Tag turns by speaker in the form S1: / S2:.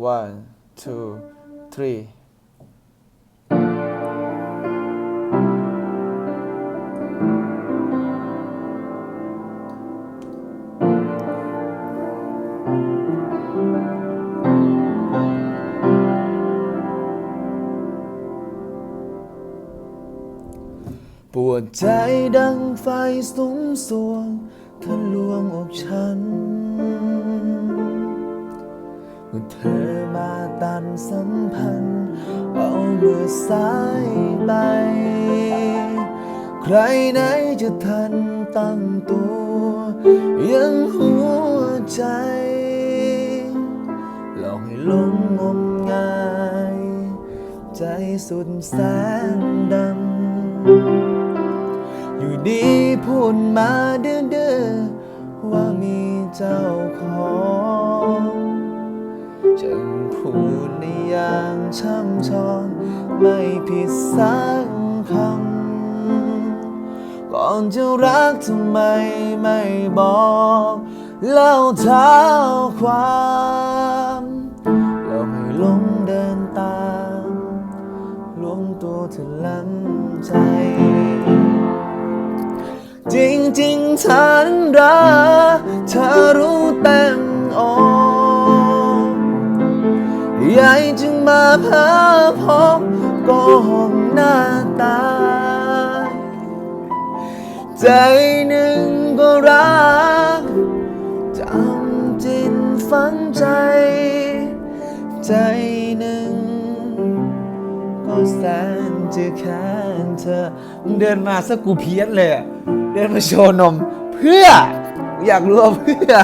S1: one two three ปวดใจดังไฟสุมสวงทะลวงอกฉัน เมื่อเธอมาตันสัมพันธ์เอามือซ้ายไป ใครไหนจะทันตั้งตัว ยังหัวใจหลอกให้ลงงมงาย ใจสุดแสนดำอยู่ดีพูดมาเด้อเด้อๆว่ามีเจ้าของ จึงพูดในอย่างช่ำชอง ไม่ผิดสักคำ ก่อนจะรักทำไมไม่บอกเล่าเท้าความแล้วให้หลงเดินตามลวงตัวเธอล้ำใจ จริงๆฉันรัก มาเพ้อพบกหกหน้าตา ใจหนึ่งก็รักจำจิตฝังใจ ใจหนึ่งก็แสนจะแค้นเธอเดินมาสักกูเพี้ยนเลย เดินมาโชว์นมเพื่อ อยากรู้ว่าเพื่อ